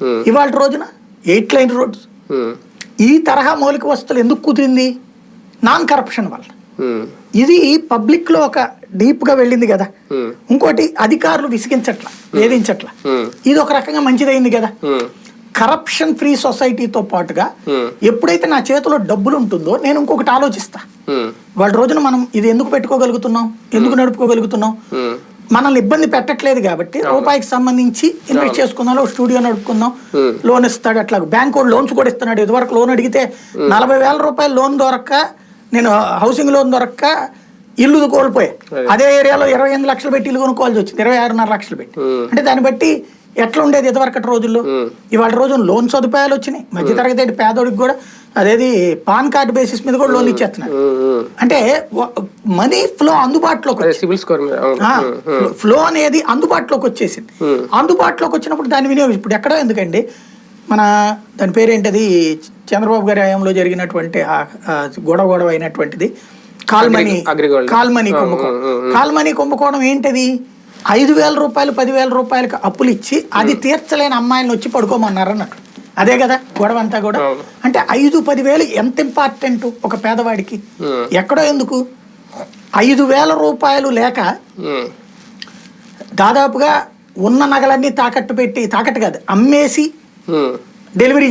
Hmm. ఇవాళ రోజున eight line roads. ఉమ్, ఈ తరహా మౌలిక వస్తువులు ఎందుకు కుదిరింది? నాన్ కరప్షన్ వల్ల. ఉమ్, ఇది పబ్లిక్లో ఒక డీప్గా వెళ్ళింది కదా. ఇంకోటి అధికారులు విసిగించట్ల వేధించట్ల. ఇది ఒక రకంగా మంచిదైంది కదా. కరప్షన్ ఫ్రీ సొసైటీతో పాటుగా Hmm. ఎప్పుడైతే నా చేతిలో డబ్బులు ఉంటుందో నేను ఇంకొకటి ఆలోచిస్తా. వాళ్ళ రోజున మనం ఇది ఎందుకు పెట్టుకోగలుగుతున్నాం? ఎందుకు నడుపుకోగలుగుతున్నాం? మనల్ని ఇబ్బంది పెట్టట్లేదు కాబట్టి రూపాయికి సంబంధించి ఇన్వెస్ట్ చేసుకుందాం ఒక స్టూడియో నడుపుకుందాం. లోన్ ఇస్తాడు అట్లా బ్యాంక్ వాడు లోన్స్ కూడా ఇస్తున్నాడు. ఇదివరకు లోన్ అడిగితే నలభై వేల రూపాయలు లోన్ దొరక్క నేను హౌసింగ్ లోన్ దొరక్క ఇల్లు కోల్పోయా. అదే. ఏరియాలో ఇరవై ఎనిమిది లక్షలు పెట్టి ఇల్లు కొనుక్కోవాల్సి వచ్చింది. ఇరవై ఆరున్నర లక్షలు పెట్టి. అంటే దాన్ని బట్టి ఎట్లా ఉండేది ఇదివరకటి రోజుల్లో. ఇవాళ రోజు లోన్ సదుపాయాలు వచ్చినాయి. మధ్యతరగతి పేదోడికి కూడా అదేది పాన్ కార్డు బేసిస్ మీద కూడా లోన్ ఇచ్చేస్తున్నారు. అంటే మనీ ఫ్లో అందుబాటులోకి ఫ్లో అనేది అందుబాటులోకి వచ్చేసింది. అందుబాటులోకి వచ్చినప్పుడు దాని వినియోగం ఇప్పుడు ఎక్కడో ఎందుకండి? మన దాని పేరేంటది? చంద్రబాబు గారి హయాంలో జరిగినటువంటి గొడవ గొడవ అయినటువంటిది. కాల్మనీ Hmm, కుంభకోణం. కాల్మనీ కుంభకోణం ఏంటది? ఐదు వేల రూపాయలు పదివేల రూపాయలకు అప్పులు ఇచ్చి అది తీర్చలేని అమ్మాయిలను వచ్చి పడుకోమన్నారు అన్నట్టు అదే కదా గొడవ అంతా కూడా. అంటే ఐదు పదివేలు ఎంత ఇంపార్టెంట్ ఒక పేదవాడికి. ఎక్కడో ఎందుకు ఐదు వేల రూపాయలు లేక దాదాపుగా ఉన్న నగలన్నీ తాకట్టు పెట్టి తాకట్టు కాదు అమ్మేసి. డెలివరీ